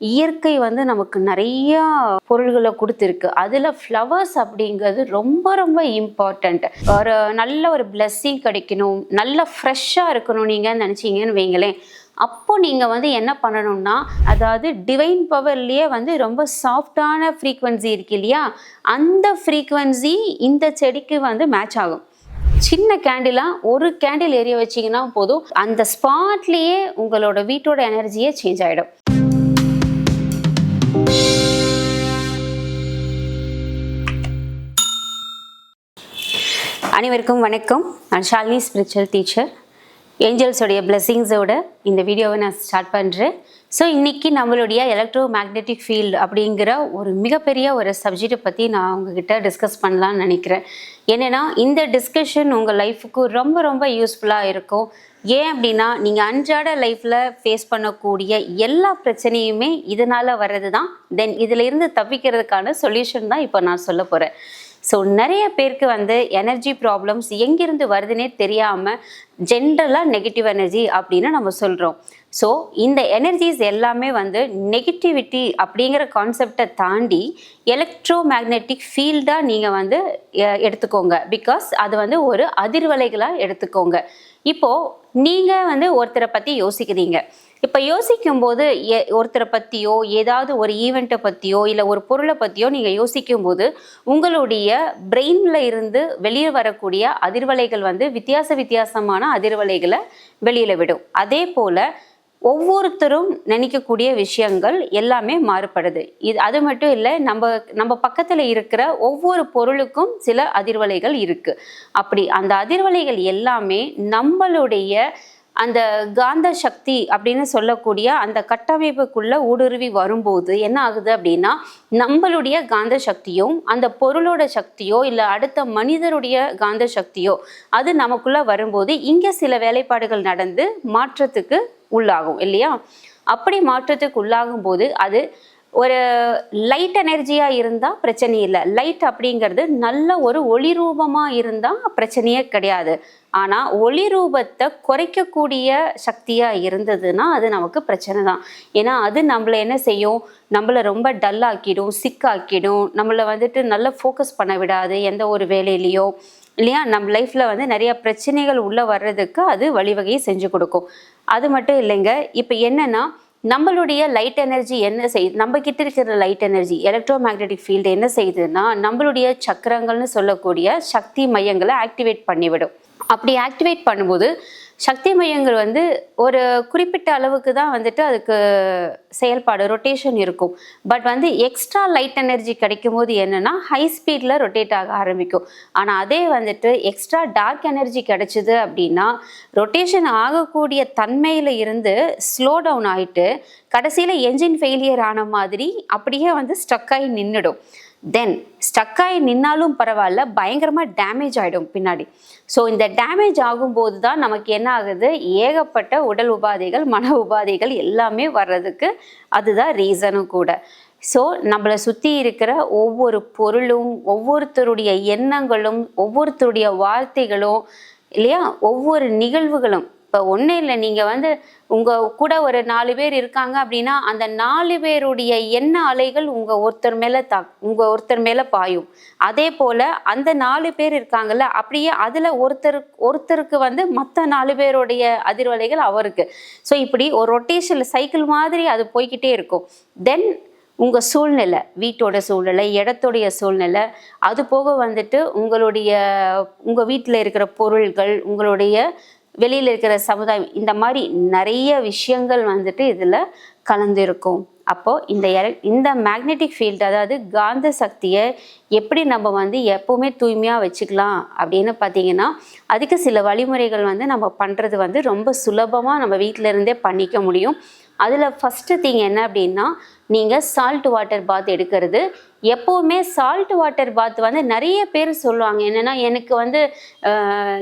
இயற்கை வந்து நமக்கு நிறையா பொருள்களை கொடுத்துருக்கு. அதில் ஃப்ளவர்ஸ் அப்படிங்கிறது ரொம்ப ரொம்ப இம்பார்ட்டண்ட் ஒரு நல்ல ஒரு பிளெஸ்ஸிங் கிடைக்கணும். நல்ல ஃப்ரெஷ்ஷாக இருக்கணும் நீங்கள் நினச்சிங்கன்னு வைங்களேன். அப்போ நீங்கள் வந்து என்ன பண்ணணும்னா அதாவது டிவைன் பவர்லேயே வந்து ரொம்ப சாஃப்டான ஃப்ரீக்வன்சி இருக்கு இல்லையா? அந்த ஃப்ரீக்வன்சி இந்த செடிக்கு வந்து மேட்ச் ஆகும். சின்ன கேண்டிலாக ஒரு கேண்டில் எரிய வச்சிங்கன்னா போதும். அந்த ஸ்பாட்லேயே உங்களோட வீட்டோட எனர்ஜியே சேஞ்ச் ஆகிடும் அனைவருக்கும் வணக்கம். நான் ஷாலினி ஸ்பிரிச்சுவல் டீச்சர் ஏஞ்சல்ஸோடைய பிளெஸிங்ஸோட இந்த வீடியோவை நான் ஸ்டார்ட் பண்ணுறேன் ஸோ இன்றைக்கி நம்மளுடைய எலக்ட்ரோ மேக்னெட்டிக் ஃபீல்டு அப்படிங்கிற ஒரு மிகப்பெரிய ஒரு சப்ஜெக்டை பற்றி நான் உங்ககிட்ட டிஸ்கஸ் பண்ணலான்னு நினைக்கிறேன். என்னென்னா இந்த டிஸ்கஷன் உங்கள் லைஃபுக்கு ரொம்ப ரொம்ப யூஸ்ஃபுல்லாக இருக்கும். ஏன் அப்படின்னா நீங்கள் அன்றாட லைஃப்பில் ஃபேஸ் பண்ணக்கூடிய எல்லா பிரச்சனையுமே இதனால் வர்றது தான் தென் இதிலிருந்து தப்பிக்கிறதுக்கான சொல்யூஷன் தான் இப்போ நான் சொல்ல போகிறேன் ஸோ நிறைய பேருக்கு வந்து எனர்ஜி ப்ராப்ளம்ஸ் எங்கிருந்து வருதுன்னே தெரியாமல் ஜென்ரலாக நெகட்டிவ் எனர்ஜி அப்படின்னு நம்ம சொல்கிறோம் ஸோ இந்த எனர்ஜிஸ் எல்லாமே வந்து நெகட்டிவிட்டி அப்படிங்கிற கான்செப்டை தாண்டி எலக்ட்ரோ மேக்னெட்டிக் ஃபீல்டாக நீங்கள் வந்து எ- எடுத்துக்கோங்க. பிகாஸ் அது வந்து ஒரு அதிர்வலைகளாக எடுத்துக்கோங்க. இப்போது நீங்கள் வந்து ஒருத்தரை பற்றி யோசிக்கிறீங்க. இப்போ யோசிக்கும் போது ஒருத்தரை பற்றியோ ஏதாவது ஒரு ஈவெண்ட்டை பற்றியோ இல்லை ஒரு பொருளை பற்றியோ நீங்கள் யோசிக்கும் போது உங்களுடைய பிரெயினில் இருந்து வெளியே வரக்கூடிய அதிர்வலைகள் வந்து வித்தியாச வித்தியாசமான அதிர்வலைகளை வெளியில் விடும். அதே போல் ஒவ்வொருத்தரும் நினைக்கக்கூடிய விஷயங்கள் எல்லாமே மாறுபடுது. இது அது மட்டும் இல்லை நம்ம நம்ம பக்கத்தில் இருக்கிற ஒவ்வொரு பொருளுக்கும் சில அதிர்வலைகள் இருக்குது அப்படி அந்த அதிர்வலைகள் எல்லாமே நம்மளுடைய அந்த காந்த சக்தி அப்படின்னு சொல்லக்கூடிய அந்த கட்டமைப்புக்குள்ள ஊடுருவி வரும்போது என்ன ஆகுது அப்படின்னா நம்மளுடைய காந்த சக்தியும் அந்த பொருளோட சக்தியோ இல்லை அடுத்த மனிதருடைய காந்த சக்தியோ அது நமக்குள்ள வரும்போது இங்கே சில வேலைப்பாடுகள் நடந்து மாற்றத்துக்கு உள்ளாகும் இல்லையா? அப்படி மாற்றத்துக்கு உள்ளாகும் போது அது ஒரு லைட் எனர்ஜியாக இருந்தால் பிரச்சனை இல்லை. லைட் அப்படிங்கிறது நல்ல ஒரு ஒளி ரூபமாக இருந்தால் பிரச்சனையே கிடையாது. ஆனால் ஒளி ரூபத்தை குறைக்கக்கூடிய சக்தியாக இருந்ததுன்னா அது நமக்கு பிரச்சனை தான். ஏன்னா அது நம்மளை என்ன செய்யும்? நம்மளை ரொம்ப டல்லாக்கிடும் சிக்காக்கிடும் நம்மளை வந்துட்டு நல்லா ஃபோக்கஸ் பண்ண விடாது எந்த ஒரு வேலையிலையோ. இல்லையா? நம்ம லைஃப்பில் வந்து நிறைய பிரச்சனைகள் உள்ளே வர்றதுக்கு அது வழிவகையை செஞ்சு கொடுக்கும். அது மட்டும் இல்லைங்க. இப்போ என்னென்னா நம்மளுடைய லைட் எனர்ஜி என்ன செய்யுது நம்ம கிட்ட இருக்கிற light energy electromagnetic field என்ன செய்யுதுன்னா நம்மளுடைய சக்கரங்கள்னு சொல்லக்கூடிய சக்தி மையங்களை ஆக்டிவேட் பண்ணிவிடும். அப்படி ஆக்டிவேட் பண்ணும்போது சக்தி மையங்கள் வந்து ஒரு குறிப்பிட்ட அளவுக்கு தான் வந்துட்டு அதுக்கு செயல்பாடு ரொட்டேஷன் இருக்கும். பட் வந்து எக்ஸ்ட்ரா லைட் எனர்ஜி கிடைக்கும் போது என்னென்னா ஹை ஸ்பீடில் ரொட்டேட் ஆக ஆரம்பிக்கும். ஆனால் அதே வந்துட்டு எக்ஸ்ட்ரா டார்க் எனர்ஜி கிடைச்சிது அப்படின்னா ரொட்டேஷன் ஆகக்கூடிய தன்மையில் இருந்து ஸ்லோ டவுன் ஆகிட்டு கடைசியில் என்ஜின் ஃபெயிலியர் ஆன மாதிரி அப்படியே வந்து ஸ்டக் ஆகி நின்றுடும் தென் ஸ்டக் ஆகி நின்னாலும் பரவாயில்ல பயங்கரமாக டேமேஜ் ஆகிடும் பின்னாடி. ஸோ இந்த டேமேஜ் ஆகும்போது தான் நமக்கு என்ன ஆகுது? ஏகப்பட்ட உடல் உபாதைகள் மன உபாதைகள் எல்லாமே வர்றதுக்கு அதுதான் ரீசனும் கூட. ஸோ நம்மளை சுற்றி இருக்கிற ஒவ்வொரு பொருளும் ஒவ்வொருத்தருடைய எண்ணங்களும் ஒவ்வொருத்தருடைய வார்த்தைகளும் இல்லையா? ஒவ்வொரு நிகழ்வுகளும் இப்போ ஒன்றும் இல்லை. நீங்கள் வந்து உங்கள் கூட ஒரு நாலு பேர் இருக்காங்க அப்படின்னா அந்த நாலு பேருடைய எண்ண அலைகள் உங்கள் ஒருத்தர் மேலே தா உங்கள் ஒருத்தர் மேலே பாயும். அதே போல் அந்த நாலு பேர் இருக்காங்கல்ல அப்படியே அதில் ஒருத்தர் ஒருத்தருக்கு வந்து மற்ற நாலு பேருடைய அதிர்வலைகள் அவருக்கு. ஸோ இப்படி ஒரு ரொட்டேஷனில் சைக்கிள் மாதிரி அது போய்க்கிட்டே இருக்கும். தென் உங்கள் சூழ்நிலை வீட்டோட சூழ்நிலை இடத்துடைய சூழ்நிலை அது போக வந்துட்டு உங்களுடைய உங்கள் வீட்டில் இருக்கிற பொருள்கள் உங்களுடைய வெளியில் இருக்கிற சமுதாயம் இந்த மாதிரி நிறைய விஷயங்கள் வந்துட்டு இதில் கலந்துருக்கும். அப்போது இந்த எல- இந்த மேக்னெட்டிக் ஃபீல்டு அதாவது காந்த சக்தியை எப்படி நம்ம வந்து எப்போவுமே தூய்மையாக வச்சுக்கலாம் அப்படின்னு பார்த்தீங்கன்னா அதுக்கு சில வழிமுறைகள் வந்து நம்ம பண்ணுறது வந்து ரொம்ப சுலபமாக நம்ம வீட்டிலருந்தே பண்ணிக்க முடியும். அதில் ஃபஸ்ட்டு திங் என்ன அப்படின்னா நீங்கள் சால்ட் வாட்டர் பாத் எடுக்கிறது. எப்போவுமே சால்ட் வாட்டர் பாத் வந்து நிறைய பேர் சொல்லுவாங்க. என்னென்னா எனக்கு வந்து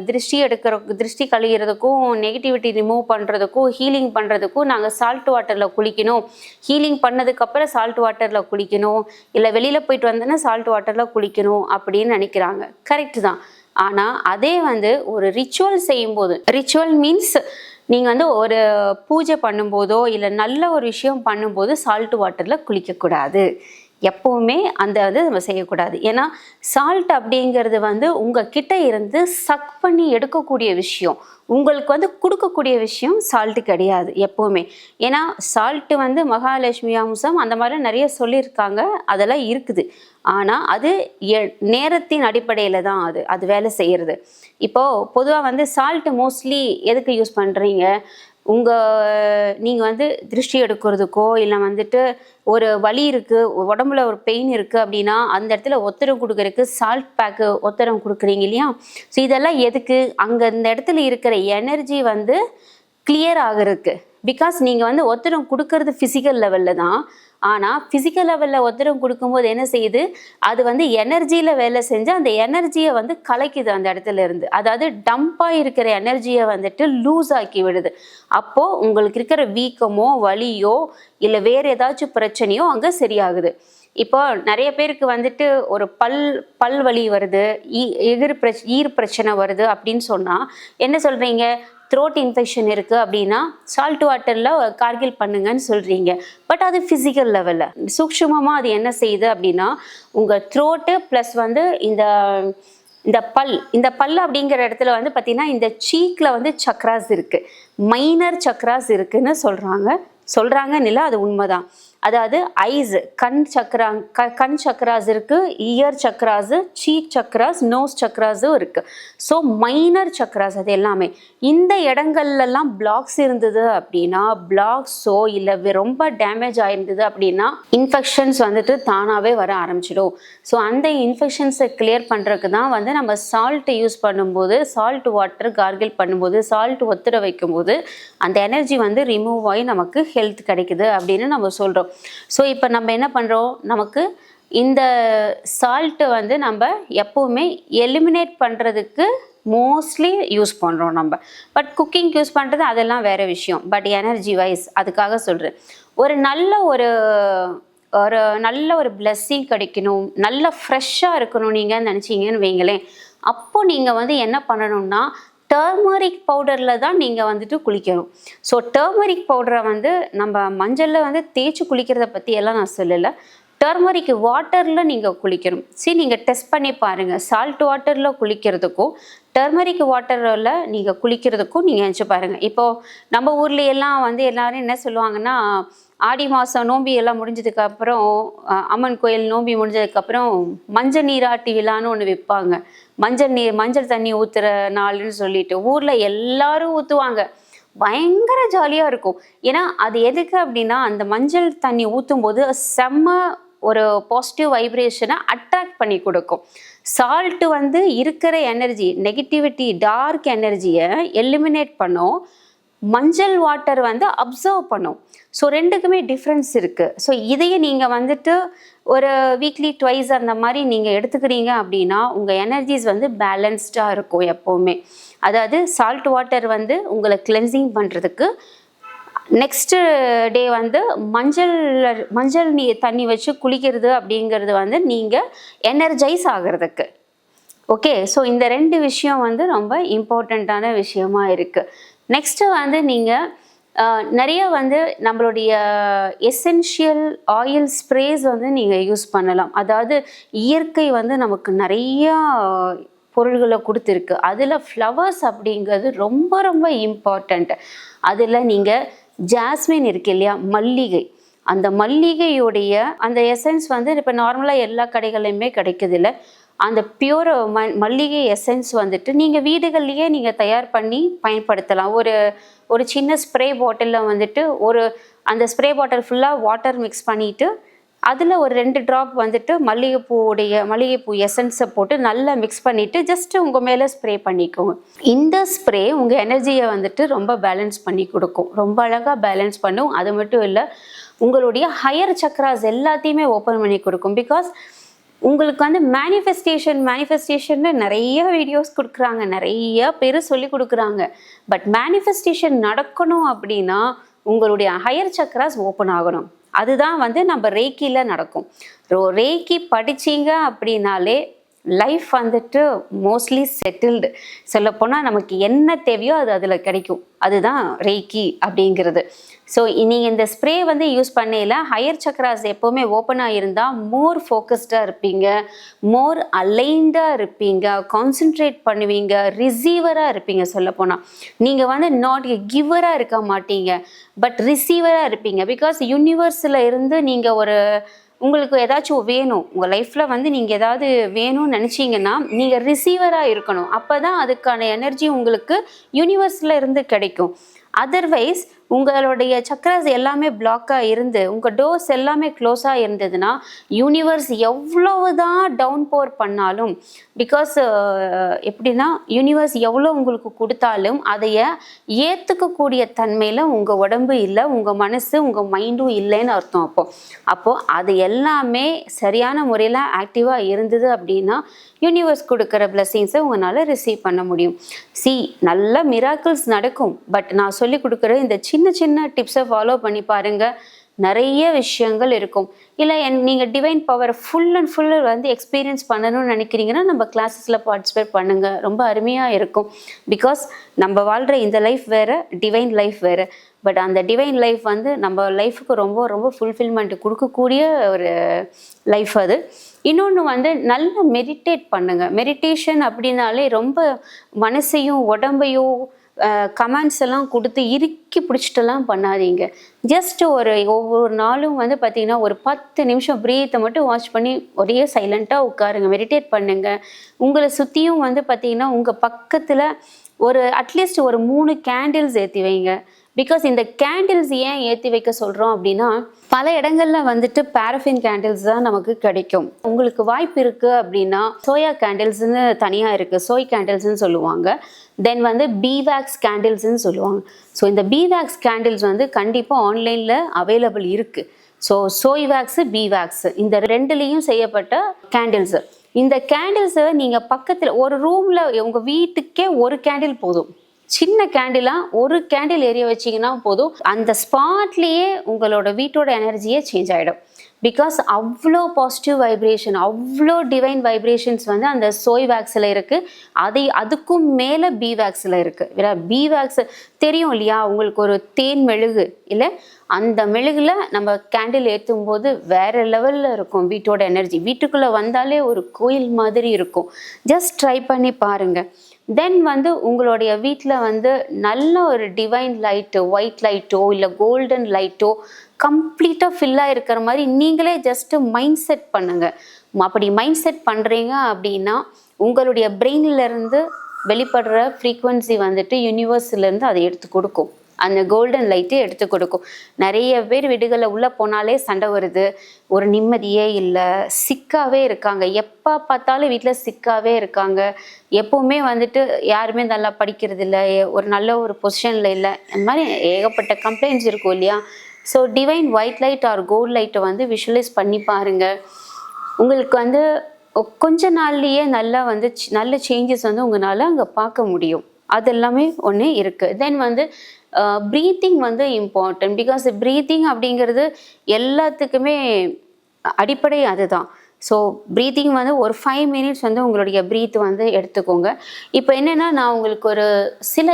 திருஷ்டி எடுக்கிற திருஷ்டி கழிகிறதுக்கும் நெகட்டிவிட்டி ரிமூவ் பண்ணுறதுக்கும் ஹீலிங் பண்ணுறதுக்கும் நாங்கள் சால்ட் வாட்டரில் குளிக்கணும். ஹீலிங் பண்ணதுக்கப்புறம் சால்ட் வாட்டரில் குளிக்கணும். இல்லை வெளியில் போயிட்டு வந்தோன்னா சால்ட் வாட்டரில் குளிக்கணும் அப்படின்னு நினைக்கிறாங்க. கரெக்ட் தான். ஆனால் அதே வந்து ஒரு ரிச்சுவல் செய்யும்போது ரிச்சுவல் மீன்ஸ் நீங்கள் வந்து ஒரு பூஜை பண்ணும்போதோ இல்லை நல்ல ஒரு விஷயம் பண்ணும்போது சால்ட் வாட்டரில் குளிக்கக்கூடாது. எப்பவுமே அந்த இது நம்ம செய்யக்கூடாது. ஏன்னா சால்ட் அப்படிங்கிறது வந்து உங்கள் கிட்ட இருந்து சக் பண்ணி எடுக்கக்கூடிய விஷயம். உங்களுக்கு வந்து கொடுக்கக்கூடிய விஷயம் சால்ட்டு கிடையாது எப்போவுமே. ஏன்னா சால்ட்டு வந்து மகாலட்சுமி அம்சம் அந்த மாதிரி நிறைய சொல்லியிருக்காங்க. அதெல்லாம் இருக்குது. ஆனால் அது எ- நேரத்தின் அடிப்படையில் தான் அது அது வேலை செய்கிறது இப்போது பொதுவாக வந்து சால்ட்டு மோஸ்ட்லி எதுக்கு யூஸ் பண்ணுறீங்க உங்கள் நீங்கள் வந்து திருஷ்டி எடுக்கிறதுக்கோ இல்லை வந்துட்டு ஒரு வலி இருக்குது உடம்புல ஒரு பெயின் இருக்குது அப்படின்னா அந்த இடத்துல ஒத்தரம் கொடுக்குறதுக்கு சால்ட் பேக்கு ஒத்தரம் கொடுக்குறீங்க இல்லையா? ஸோ இதெல்லாம் எதுக்கு? அங்கே இந்த இடத்துல இருக்கிற எனர்ஜி வந்து கிளியர் ஆகிறதுக்கு. பிகாஸ் நீங்கள் வந்து ஒத்தரம் கொடுக்கறது ஃபிசிக்கல் லெவலில் தான். ஆனால் ஃபிசிக்கல் லெவலில் ஒத்தரம் கொடுக்கும்போது என்ன செய்யுது? அது வந்து எனர்ஜியில் வேலை செஞ்சு அந்த எனர்ஜியை வந்து கலைக்குது அந்த இடத்துல இருந்து. அதாவது டம்பாக இருக்கிற எனர்ஜியை வந்துட்டு லூஸ் ஆக்கி விடுது. அப்போது உங்களுக்கு இருக்கிற வீக்கமோ வலியோ இல்லை வேறு ஏதாச்சும் பிரச்சனையோ அங்கே சரியாகுது. இப்போ நிறைய பேருக்கு வந்துட்டு ஒரு பல் பல் வலி வருது ஈ பிரச் ஈர் பிரச்சனை வருது அப்படின்னு சொன்னால் என்ன சொல்கிறீங்க த்ரோட் இன்ஃபெக்ஷன் இருக்குது அப்படின்னா சால்ட் வாட்டரில் கார்கில் பண்ணுங்கன்னு சொல்கிறீங்க பட் அது ஃபிசிக்கல் லெவலில் சூக்ஷமமாக அது என்ன செய்யுது அப்படின்னா உங்கள் த்ரோட்டு ப்ளஸ் வந்து இந்த இந்த பல் இந்த பல் அப்படிங்கிற இடத்துல வந்து பார்த்தீங்கன்னா இந்த சீக்கில் வந்து சக்ராஸ் இருக்குது மைனர் சக்ராஸ் இருக்குதுன்னு சொல்கிறாங்க சொல்கிறாங்கன்னு இல்லை அது உண்மைதான். அதாவது ஐஸ் கண் சக்கரா க கண் சக்கராஸ் இருக்கு ear chakras cheek chakras nose சக்கராஸும் இருக்கு. ஸோ மைனர் சக்கராஸ் அது எல்லாமே. இந்த இடங்கள்லாம் பிளாக்ஸ் இருந்தது அப்படின்னா பிளாக்ஸோ இல்லை ரொம்ப டேமேஜ் ஆயிருந்தது அப்படின்னா இன்ஃபெக்ஷன்ஸ் வந்துட்டு தானாகவே வர ஆரம்பிச்சிடும். ஸோ அந்த இன்ஃபெக்ஷன்ஸை கிளியர் பண்ணுறதுக்கு தான் வந்து நம்ம சால்ட் யூஸ் பண்ணும்போது சால்ட் வாட்டர் கார்கில் பண்ணும்போது சால்ட் ஒத்துட வைக்கும்போது அந்த எனர்ஜி வந்து ரிமூவ் ஆகி நமக்கு ஹெல்த் கிடைக்குது அப்படின்னு நம்ம சொல்கிறோம் ஸோ இப்போ நம்ம என்ன பண்ணுறோம் நமக்கு இந்த சால்ட்டு வந்து நம்ம எப்போவுமே எலிமினேட் பண்ணுறதுக்கு மோஸ்ட்லி யூஸ் பண்ணுறோம் நம்ம. பட் குக்கிங் யூஸ் பண்ணுறது அதெல்லாம் வேறு விஷயம். பட் எனர்ஜி வைஸ் அதுக்காக சொல்கிறேன் ஒரு நல்ல ஒரு ஒரு நல்ல ஒரு பிளெஸ்ஸிங் கிடைக்கணும். நல்ல ஃப்ரெஷ்ஷாக இருக்கணும் நீங்கள் நினச்சிங்கன்னு வைங்களேன். அப்போ நீங்கள் வந்து என்ன பண்ணணும்னா டர்மரிக் பவுடரில் தான் நீங்கள் வந்துட்டு குளிக்கணும். ஸோ டர்மரிக் பவுடரை வந்து நம்ம மஞ்சளில் வந்து தேய்ச்சி குளிக்கிறத பற்றி எல்லாம் நான் சொல்லலை. டர்மரிக் வாட்டரில் நீங்கள் குளிக்கணும். சரி நீங்கள் டெஸ்ட் பண்ணி பாருங்கள் சால்ட் வாட்டரில் குளிக்கிறதுக்கும் டர்மரிக் வாட்டரில் நீங்கள் குளிக்கிறதுக்கும் நீங்கள் நினச்சி பாருங்கள் இப்போது நம்ம ஊர்ல எல்லாம் வந்து எல்லோரும் என்ன சொல்லுவாங்கன்னா ஆடி மாதம் நோம்பி எல்லாம் முடிஞ்சதுக்கப்புறம் அம்மன் கோயில் நோம்பி முடிஞ்சதுக்கப்புறம் மஞ்சள் நீராட்டி விழான்னு ஒன்று விற்பாங்க மஞ்சள் நீர் மஞ்சள் தண்ணி ஊற்றுற நாள்னு சொல்லிட்டு ஊரில் எல்லாரும் ஊற்றுவாங்க பயங்கர ஜாலியாக இருக்கும். ஏன்னா அது எதுக்கு அப்படின்னா அந்த மஞ்சள் தண்ணி ஊற்றும் போது செம்ம ஒரு பாசிட்டிவ் வைப்ரேஷனை அட்ராக்ட் பண்ணி கொடுக்கும். சால்ட்டு வந்து இருக்கிற எனர்ஜி நெகட்டிவிட்டி டார்க் எனர்ஜியை எலிமினேட் பண்ணும். மஞ்சள் வாட்டர் வந்து அப்சர்வ் பண்ணும். ஸோ ரெண்டுக்குமே டிஃப்ரென்ஸ் இருக்குது ஸோ இதையே நீங்கள் வந்துட்டு ஒரு வீக்லி ட்வைஸ் அந்த மாதிரி நீங்கள் எடுத்துக்கிறீங்க அப்படின்னா உங்கள் எனர்ஜிஸ் வந்து பேலன்ஸ்டாக இருக்கும் எப்போவுமே. அதாவது சால்ட் வாட்டர் வந்து உங்களை கிளென்சிங் பண்ணுறதுக்கு நெக்ஸ்ட்டு டே வந்து மஞ்சள் மஞ்சள் நீ தண்ணி வச்சு குளிக்கிறது அப்படிங்கிறது வந்து நீங்கள் எனர்ஜைஸ் ஆகிறதுக்கு. ஓகே ஸோ இந்த ரெண்டு விஷயம் வந்து ரொம்ப இம்பார்ட்டண்ட்டான விஷயமா இருக்குது நெக்ஸ்ட்டு வந்து நீங்கள் நிறைய வந்து நம்மளுடைய எசென்ஷியல் ஆயில் ஸ்ப்ரேஸ் வந்து நீங்கள் யூஸ் பண்ணலாம். அதாவது இயற்கை வந்து நமக்கு நிறையா பொருள்களை கொடுத்துருக்கு. அதில் ஃப்ளவர்ஸ் அப்படிங்கிறது ரொம்ப ரொம்ப இம்பார்ட்டண்ட் அதில் நீங்கள் ஜாஸ்மின் இருக்கு இல்லையா? மல்லிகை. அந்த மல்லிகையுடைய அந்த எசன்ஸ் வந்து இப்போ நார்மலாக எல்லா கடைகள்லையுமே கிடைக்குது இல்லை அந்த பியூர் ம மல்லிகை எசன்ஸ் வந்துட்டு நீங்கள் வீடுகள்லேயே நீங்கள் தயார் பண்ணி பயன்படுத்தலாம். ஒரு ஒரு சின்ன ஸ்ப்ரே பாட்டிலில் வந்துட்டு ஒரு அந்த ஸ்ப்ரே பாட்டில் ஃபுல்லாக வாட்டர் மிக்ஸ் பண்ணிவிட்டு அதில் ஒரு ரெண்டு ட்ராப் வந்துட்டு மல்லிகைப்பூவுடைய மல்லிகைப்பூ எசன்ஸை போட்டு நல்லா மிக்ஸ் பண்ணிவிட்டு ஜஸ்ட்டு உங்கள் மேலே ஸ்ப்ரே பண்ணிக்கோங்க. இந்த ஸ்ப்ரே உங்கள் எனர்ஜியை வந்துட்டு ரொம்ப பேலன்ஸ் பண்ணி கொடுக்கும். ரொம்ப அழகாக பேலன்ஸ் பண்ணும். அது மட்டும் இல்லை உங்களுடைய ஹையர் சக்ராஸ் எல்லாத்தையுமே ஓப்பன் பண்ணி கொடுக்கும். பிகாஸ் உங்களுக்கு வந்து மேனிஃபெஸ்டேஷன் மேனிஃபெஸ்டேஷன்னு நிறைய வீடியோஸ் கொடுக்குறாங்க. நிறைய பேர் சொல்லி கொடுக்குறாங்க. பட் மேனிஃபெஸ்டேஷன் நடக்கணும் அப்படின்னா உங்களுடைய ஹையர் சக்ராஸ் ஓப்பன் ஆகணும். அதுதான் வந்து நம்ம ரேக்கியில் நடக்கும். ரோ ரேக்கி படிச்சீங்க அப்படின்னாலே லைஃப் வந்துட்டு மோஸ்ட்லி செட்டில்டு சொல்லப்போனால் நமக்கு என்ன தேவையோ அது அதில் கிடைக்கும். அதுதான் ரேக்கி அப்படிங்கிறது. ஸோ நீங்கள் இந்த ஸ்ப்ரே வந்து யூஸ் பண்ணையில் ஹையர் சக்ராஸ் எப்போவுமே ஓப்பனாக இருந்தால் மோர் ஃபோக்கஸ்டாக இருப்பீங்க. மோர் அலைண்டாக இருப்பீங்க. கான்சென்ட்ரேட் பண்ணுவீங்க. ரிசீவராக இருப்பீங்க சொல்லப்போனால் நீங்கள் வந்து நாட் கிவராக இருக்க மாட்டீங்க. பட் ரிசீவராக இருப்பீங்க. பிகாஸ் யூனிவர்ஸில் இருந்து நீங்கள் ஒரு உங்களுக்கு ஏதாச்சும் வேணும் உங்கள் லைஃப்பில் வந்து நீங்கள் ஏதாவது வேணும்னு நினச்சிங்கன்னா நீங்கள் ரிசீவராக இருக்கணும். அப்போ தான் அதுக்கான எனர்ஜி உங்களுக்கு யூனிவர்ஸில் இருந்து கிடைக்கும். அதர்வைஸ் உங்களுடைய சக்கராஸ் எல்லாமே பிளாக்காக இருந்து உங்கள் டோர்ஸ் எல்லாமே க்ளோஸாக இருந்ததுன்னா யூனிவர்ஸ் எவ்வளவு தான் டவுன் போர் பண்ணாலும் பிகாஸ் எப்படின்னா யூனிவர்ஸ் எவ்வளோ உங்களுக்கு கொடுத்தாலும் அதைய ஏற்றுக்கக்கூடிய தன்மையில் உங்கள் உடம்பு இல்லை உங்கள் மனசு உங்கள் மைண்டும் இல்லைன்னு அர்த்தம் அப்போது அப்போது அது எல்லாமே சரியான முறையில் ஆக்டிவாக இருந்தது அப்படின்னா யூனிவர்ஸ் கொடுக்குற பிளெஸ்ஸிங்ஸை உங்களால் ரிசீவ் பண்ண முடியும். சி நல்ல மிராக்கிள்ஸ் நடக்கும் பட் நான் சொல்லி கொடுக்குற இந்த சி சின்ன சின்ன டிப்ஸை ஃபாலோ பண்ணி பாருங்கள் நிறைய விஷயங்கள் இருக்கும். இல்லை என் நீங்கள் டிவைன் பவரை ஃபுல் அண்ட் ஃபுல் வந்து எக்ஸ்பீரியன்ஸ் பண்ணணும்னு நினைக்கிறீங்கன்னா நம்ம கிளாஸஸில் பார்ட்டிசிபேட் பண்ணுங்கள் ரொம்ப அருமையாக இருக்கும். பிகாஸ் நம்ம வாழ்கிற இந்த லைஃப் வேறு டிவைன் லைஃப் வேறு. பட் அந்த டிவைன் லைஃப் வந்து நம்ம லைஃபுக்கு ரொம்ப ரொம்ப ஃபுல்ஃபில்மெண்ட் கொடுக்கக்கூடிய ஒரு லைஃப் அது. இன்னொன்று வந்து நல்லா மெடிடேட் பண்ணுங்கள் மெடிடேஷன் அப்படின்னாலே ரொம்ப மனசையும் உடம்பையும் கமெண்ட்ஸ் எல்லாம் கொடுத்து இறுக்கி பிடிச்சிட்டெல்லாம் பண்ணாதீங்க. ஜஸ்ட் ஒரு ஒவ்வொரு நாளும் வந்து பார்த்தீங்கன்னா ஒரு பத்து நிமிஷம் பிரீத்தை மட்டும் வாட்ச் பண்ணி ஒரே சைலண்ட்டாக உட்காருங்க மெடிடேட் பண்ணுங்க. உங்களை சுற்றியும் வந்து பார்த்தீங்கன்னா உங்கள் பக்கத்தில் ஒரு அட்லீஸ்ட் ஒரு மூணு கேண்டில்ஸ் ஏற்றி வைங்க. பிகாஸ் இந்த கேண்டில்ஸ் ஏன் ஏற்றி வைக்க சொல்கிறோம் அப்படின்னா பல இடங்களில் வந்துட்டு பாரஃபின் கேண்டில்ஸ் தான் நமக்கு கிடைக்கும். உங்களுக்கு வாய்ப்பு இருக்குது அப்படின்னா சோயா கேண்டில்ஸ்னு தனியாக இருக்குது சோய் கேண்டில்ஸ்னு சொல்லுவாங்க. தென் வந்து பிவேக்ஸ் கேண்டில்ஸ்ன்னு சொல்லுவாங்க. ஸோ இந்த பிவேக்ஸ் கேண்டில்ஸ் வந்து கண்டிப்பாக ஆன்லைனில் அவைலபிள் இருக்குது so soy wax bee wax இந்த ரெண்டுலேயும் செய்யப்பட்ட கேண்டில்ஸு இந்த கேண்டில்ஸை நீங்கள் பக்கத்தில் ஒரு ரூமில் உங்கள் வீட்டுக்கே ஒரு கேண்டில் போதும். சின்ன கேண்டிலாக ஒரு கேண்டில் எரிய வச்சிங்கன்னா போதும். அந்த ஸ்பாட்லேயே உங்களோட வீட்டோட எனர்ஜியே சேஞ்ச் ஆகிடும் பிகாஸ் அவ்வளோ பாசிட்டிவ் வைப்ரேஷன் அவ்வளோ டிவைன் வைப்ரேஷன்ஸ் வந்து அந்த சோய் வேக்ஸில் இருக்குது அதை அதுக்கும் மேலே பி வேக்ஸில் இருக்குது பி வேக்ஸ் தெரியும் இல்லையா? உங்களுக்கு ஒரு தேன் மெழுகு இல்லை? அந்த மெழுகில் நம்ம கேண்டில் ஏற்றும் போது வேற லெவலில் இருக்கும் வீட்டோட எனர்ஜி வீட்டுக்குள்ளே வந்தாலே ஒரு கோயில் மாதிரி இருக்கும். ஜஸ்ட் ட்ரை பண்ணி பாருங்கள் தென் வந்து உங்களுடைய வீட்டில் வந்து நல்ல ஒரு டிவைன் லைட்டு ஒயிட் லைட்டோ இல்லை கோல்டன் லைட்டோ கம்ப்ளீட்டாக ஃபில்லாக இருக்கிற மாதிரி நீங்களே ஜஸ்ட்டு மைண்ட் செட் பண்ணுங்கள் அப்படி மைண்ட் செட் பண்ணுறீங்க அப்படின்னா உங்களுடைய பிரெயின்லேருந்து வெளிப்படுற ஃப்ரீக்குவன்சி வந்துட்டு யூனிவர்ஸ்லேருந்து அதை எடுத்து கொடுக்கும். அந்த கோல்டன் லைட்டே எடுத்து கொடுக்கும். நிறைய பேர் வீடுகளில் உள்ளே போனாலே சண்டை வருது. ஒரு நிம்மதியே இல்லை. சிக்காவே இருக்காங்க. எப்போ பார்த்தாலும் வீட்டில் சிக்காவே இருக்காங்க. எப்போவுமே வந்துட்டு யாருமே நல்லா படிக்கிறது இல்லை. ஒரு நல்ல ஒரு பொசிஷனில் இல்லை. இந்த மாதிரி ஏகப்பட்ட கம்ப்ளைண்ட்ஸ் இருக்கும் இல்லையா? So divine white light or gold லைட்டை வந்து விஷுவலைஸ் பண்ணி பாருங்கள் உங்களுக்கு வந்து கொஞ்ச நாள்லேயே நல்லா வந்து நல்ல சேஞ்சஸ் வந்து உங்களால் அங்கே பார்க்க முடியும். அது எல்லாமே ஒன்று இருக்குது தென் வந்து ப்ரீத்திங் வந்து இம்பார்ட்டன்ட் பிகாஸ் ப்ரீத்திங் அப்படிங்கிறது எல்லாத்துக்குமே அடிப்படை அதுதான். ஸோ ப்ரீத்திங் வந்து ஒரு ஃபைவ் மினிட்ஸ் வந்து உங்களுடைய ப்ரீத் வந்து எடுத்துக்கோங்க. இப்போ என்னென்னா நான் உங்களுக்கு ஒரு சில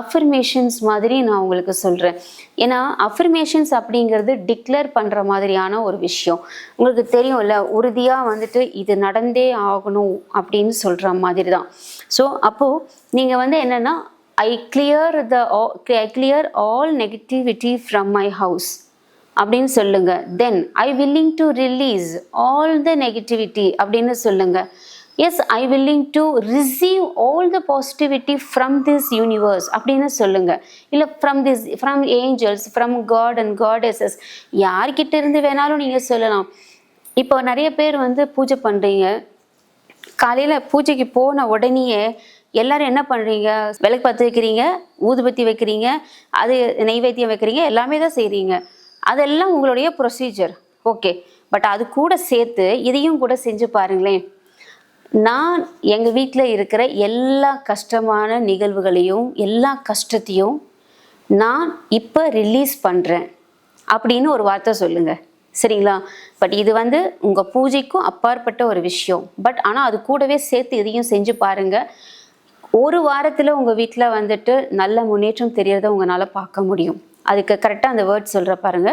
அஃபர்மேஷன்ஸ் மாதிரி நான் உங்களுக்கு சொல்கிறேன் ஏன்னா அஃபர்மேஷன்ஸ் அப்படிங்கிறது டிக்ளேர் பண்ணுற மாதிரியான ஒரு விஷயம். உங்களுக்கு தெரியும்ல உறுதியாக வந்துட்டு இது நடந்தே ஆகணும் அப்படின்னு சொல்கிற மாதிரி தான் ஸோ அப்போது நீங்கள் வந்து என்னென்னா I clear the I clear all negativity from my house அப்படின்னு சொல்லுங்க. Then I willing to release all the negativity அப்படின்னு சொல்லுங்க. Yes I willing to receive all the positivity from this universe அப்படின்னு சொல்லுங்க. இல்லை from this from angels from God and goddesses யார்கிட்ட இருந்து வேணாலும் நீங்கள் சொல்லலாம். இப்போ நிறைய பேர் வந்து பூஜை பண்ணுறீங்க காலையில் பூஜைக்கு போன உடனேயே எல்லாரும் என்ன பண்ணுறீங்க விளக்கு பற்ற வைக்கிறீங்க ஊதுபத்தி வைக்கிறீங்க அது நெய்வேத்தியம் வைக்கிறீங்க எல்லாமே தான் செய்கிறீங்க அதெல்லாம் உங்களுடைய ப்ரொசீஜர் ஓகே பட் அது கூட சேர்த்து இதையும் கூட செஞ்சு பாருங்களேன். நான் எங்கள் வீட்டில் இருக்கிற எல்லா கஷ்டமான நிகழ்வுகளையும் எல்லா கஷ்டத்தையும் நான் இப்போ ரிலீஸ் பண்ணுறேன் அப்படின்னு ஒரு வார்த்தை சொல்லுங்கள் சரிங்களா? பட் இது வந்து உங்கள் பூஜைக்கும் அப்பாற்பட்ட ஒரு விஷயம். பட் ஆனால் அது கூடவே சேர்த்து இதையும் செஞ்சு பாருங்கள் ஒரு வாரத்தில் உங்கள் வீட்டில் வந்துட்டு நல்ல முன்னேற்றம் தெரியறதை உங்களால் பார்க்க முடியும். அதுக்கு கரெக்டாக அந்த வேர்ட் சொல்கிற பாருங்க.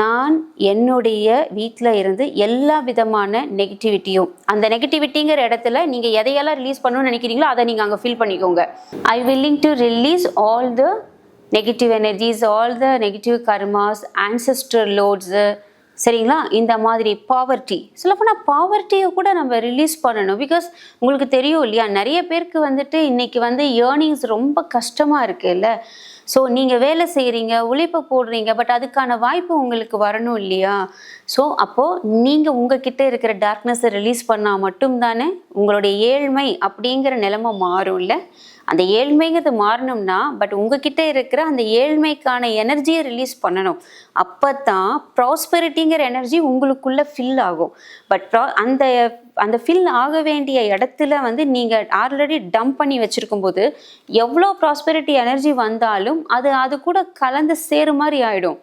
நான் என்னுடைய வீட்டில் இருந்து எல்லா விதமான நெகட்டிவிட்டியும் அந்த நெகட்டிவிட்டிங்கிற இடத்துல நீங்கள் எதையெல்லாம் ரிலீஸ் பண்ணணும்னு நினைக்கிறீங்களோ அதை நீங்கள் அங்கே ஃபீல் பண்ணிக்கோங்க. I willing to release all the negative energies all the negative karmas ancestor loads சரிங்களா? இந்த மாதிரி பாவர்ட்டி சொல்லப்போனால் பாவர்ட்டியை கூட நம்ம ரிலீஸ் பண்ணணும். பிகாஸ் உங்களுக்கு தெரியும் இல்லையா நிறைய பேருக்கு வந்துட்டு இன்னைக்கு வந்து ஏர்னிங்ஸ் ரொம்ப கஷ்டமாக இருக்குல்ல. ஸோ நீங்கள் வேலை செய்கிறீங்க உழைப்பு போடுறீங்க பட் அதுக்கான வாய்ப்பு உங்களுக்கு வரணும் இல்லையா? ஸோ அப்போது நீங்கள் உங்ககிட்ட இருக்கிற டார்க்னஸை ரிலீஸ் பண்ணால் மட்டும்தானே உங்களுடைய ஏழ்மை அப்படிங்கிற நிலைமை மாறும் இல்லை அந்த ஏழ்மைங்கிறது மாறணும்னா பட் உங்ககிட்ட இருக்கிற அந்த ஏழ்மைக்கான எனர்ஜியை ரிலீஸ் பண்ணணும். அப்போ தான் ப்ராஸ்பெரிட்டிங்கிற எனர்ஜி உங்களுக்குள்ள ஃபில் ஆகும். பட் ப்ரா அந்த அந்த ஃபில் ஆக வேண்டிய இடத்துல வந்து நீங்கள் ஆல்ரெடி டம்ப் பண்ணி வச்சுருக்கும் போது எவ்வளோ ப்ராஸ்பெரிட்டி எனர்ஜி வந்தாலும் அது அது கூட கலந்து சேரு மாதிரி ஆகிடும்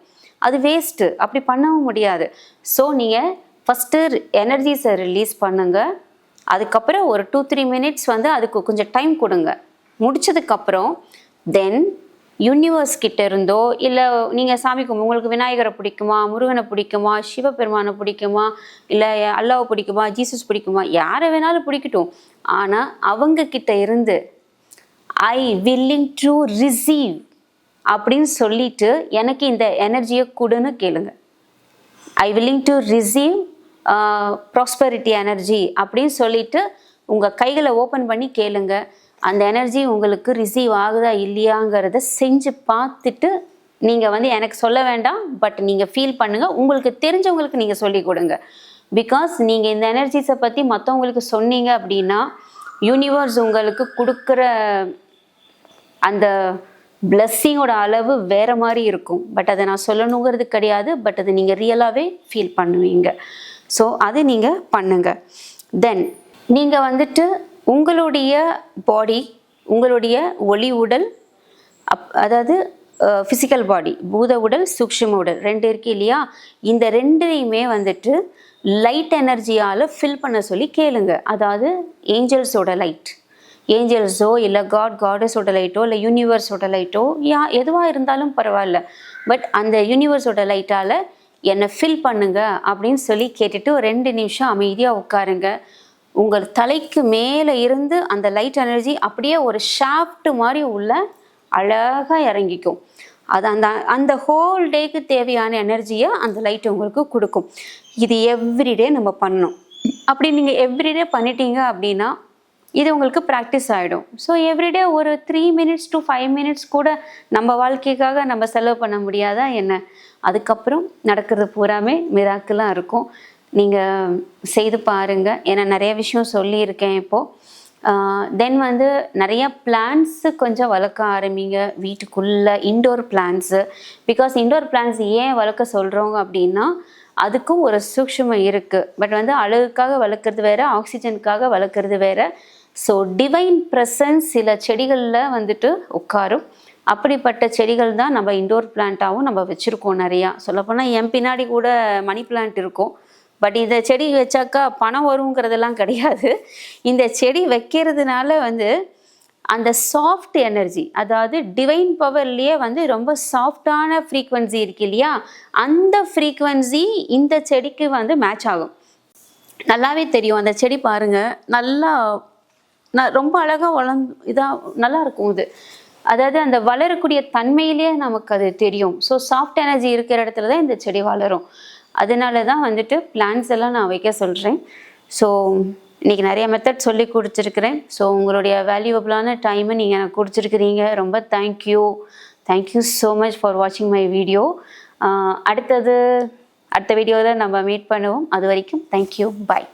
அது வேஸ்ட்டு அப்படி பண்ணவும் முடியாது. ஸோ நீங்கள் ஃபஸ்ட்டு எனர்ஜிஸை ரிலீஸ் பண்ணுங்கள் அதுக்கப்புறம் ஒரு டூ த்ரீ மினிட்ஸ் வந்து அதுக்கு கொஞ்சம் டைம் கொடுங்க. முடிச்சதுக்கப்புறம் தென் யூனிவர்ஸ் கிட்ட இருந்தோ இல்லை நீங்கள் சாமி கும்பிடு உங்களுக்கு விநாயகரை பிடிக்குமா முருகனை பிடிக்குமா சிவபெருமானை பிடிக்குமா இல்லை அல்லாவை பிடிக்குமா ஜீசஸ் பிடிக்குமா யாரை வேணாலும் பிடிக்கட்டும். ஆனால் அவங்க கிட்ட இருந்து ஐ வில்லிங் டு ரிசீவ் அப்படின்னு சொல்லிட்டு எனக்கு இந்த எனர்ஜியை கொடுன்னு கேளுங்க. I willing to receive prosperity energy அப்படின்னு சொல்லிட்டு உங்கள் கைகளை ஓப்பன் பண்ணி கேளுங்கள் அந்த எனர்ஜி உங்களுக்கு ரிசீவ் ஆகுதா இல்லையாங்கிறத செஞ்சு பார்த்துட்டு நீங்கள் வந்து எனக்கு சொல்ல வேண்டாம் பட் நீங்கள் ஃபீல் பண்ணுங்கள் உங்களுக்கு தெரிஞ்சவங்களுக்கு நீங்கள் சொல்லி கொடுங்க. பிகாஸ் நீங்கள் இந்த எனர்ஜிஸை பற்றி மற்றவங்களுக்கு சொன்னீங்க அப்படின்னா யூனிவர்ஸ் உங்களுக்கு கொடுக்குற அந்த பிளஸ்ஸிங்கோட அளவு வேற மாதிரி இருக்கும். பட் அதை நான் சொல்லணுங்கிறது கிடையாது. பட் அதை நீங்கள் ரியலாகவே ஃபீல் பண்ணுவீங்க. ஸோ அது நீங்கள் பண்ணுங்க. தென் நீங்கள் வந்துட்டு உங்களுடைய பாடி உங்களுடைய ஒளி உடல் அப் அதாவது ஃபிசிக்கல் பாடி பூத உடல் சூக்ஷ்ம உடல் ரெண்டு இருக்கு இல்லையா? இந்த ரெண்டையுமே வந்துட்டு லைட் எனர்ஜியால் ஃபில் பண்ண சொல்லி கேளுங்க. அதாவது ஏஞ்சல்ஸோட லைட் ஏஞ்சல்ஸோ இல்லை காட் காடஸோட லைட்டோ இல்லை யூனிவர்ஸோட லைட்டோ யா எதுவாக இருந்தாலும் பரவாயில்ல. பட் அந்த யூனிவர்ஸோட லைட்டால் என்னை ஃபில் பண்ணுங்க அப்படின்னு சொல்லி கேட்டுட்டு ஒரு ரெண்டு நிமிஷம் அமைதியாக உட்காருங்க. உங்கள் தலைக்கு மேலே இருந்து அந்த லைட் எனர்ஜி அப்படியே ஒரு ஷாஃப்ட் மாதிரி உள்ள அழகாக இறங்கிக்கும். அது அந்த அந்த ஹோல் டேக்கு தேவையான எனர்ஜியை அந்த லைட் உங்களுக்கு கொடுக்கும். இது எவ்ரிடே நம்ம பண்ணணும். அப்படி நீங்கள் எவ்ரிடே பண்ணிட்டீங்க அப்படின்னா இது உங்களுக்கு ப்ராக்டிஸ் ஆகிடும் ஸோ எவ்ரிடே ஒரு three minutes to five minutes கூட நம்ம வாழ்க்கைக்காக நம்ம செலவு பண்ண முடியாதா என்ன? அதுக்கப்புறம் நடக்கிறது பூராமே மிராக்கெலாம் இருக்கும். நீங்கள் செய்து பாருங்கள் ஏன்னா நிறைய விஷயம் சொல்லியிருக்கேன் இப்போது தென் வந்து நிறைய பிளான்ஸு கொஞ்சம் வளர்க்க ஆரம்பிங்க. வீட்டுக்குள்ளே indoor plants because indoor plants ஏன் வளர்க்க சொல்கிறோங்க அப்படின்னா அதுக்கும் ஒரு சூக்ஷமம் இருக்குது பட் வந்து அழகுக்காக வளர்க்குறது வேறு ஆக்சிஜனுக்காக வளர்க்குறது வேறு. ஸோ டிவைன் ப்ரெசன்ஸ் சில செடிகளில் வந்துட்டு உட்காரும். அப்படிப்பட்ட செடிகள் தான் நம்ம இண்டோர் பிளான்ட்டாகவும் நம்ம வச்சுருக்கோம் நிறையா. சொல்லப்போனால் என் பின்னாடி கூட மணி பிளான்ட் இருக்கும். பட் இந்த செடி வச்சாக்கா பணம் வருங்கிறதெல்லாம் கிடையாது. இந்த செடி வைக்கிறதுனால வந்து அந்த சாஃப்ட் எனர்ஜி அதாவது டிவைன் பவர்லேயே வந்து ரொம்ப சாஃப்டான ஃப்ரீக்வன்சி இருக்கு இல்லையா? அந்த ஃப்ரீக்வன்சி இந்த செடிக்கு வந்து மேட்ச் ஆகும். நல்லாவே தெரியும் அந்த செடி பாருங்கள் நல்லா நான் ரொம்ப அழகாக வளர்ந்து இதாக நல்லா இருக்கும் இது. அதாவது அந்த வளரக்கூடிய தன்மையிலேயே நமக்கு அது தெரியும். ஸோ சாஃப்ட் எனர்ஜி இருக்கிற இடத்துல தான் இந்த செடி வளரும். அதனால தான் வந்துட்டு பிளான்ஸ் எல்லாம் நான் வைக்க சொல்கிறேன் ஸோ இன்றைக்கி நிறைய மெத்தட் சொல்லி கொடுத்துருக்குறேன். ஸோ உங்களுடைய வேல்யூபிளான டைமை நீங்கள் எனக்கு கொடுத்துருக்குறீங்க. ரொம்ப thank you thank you so much for வாட்சிங் மை வீடியோ அடுத்தது அடுத்த வீடியோவில் நம்ம மீட் பண்ணுவோம். அது வரைக்கும் தேங்க்யூ பாய்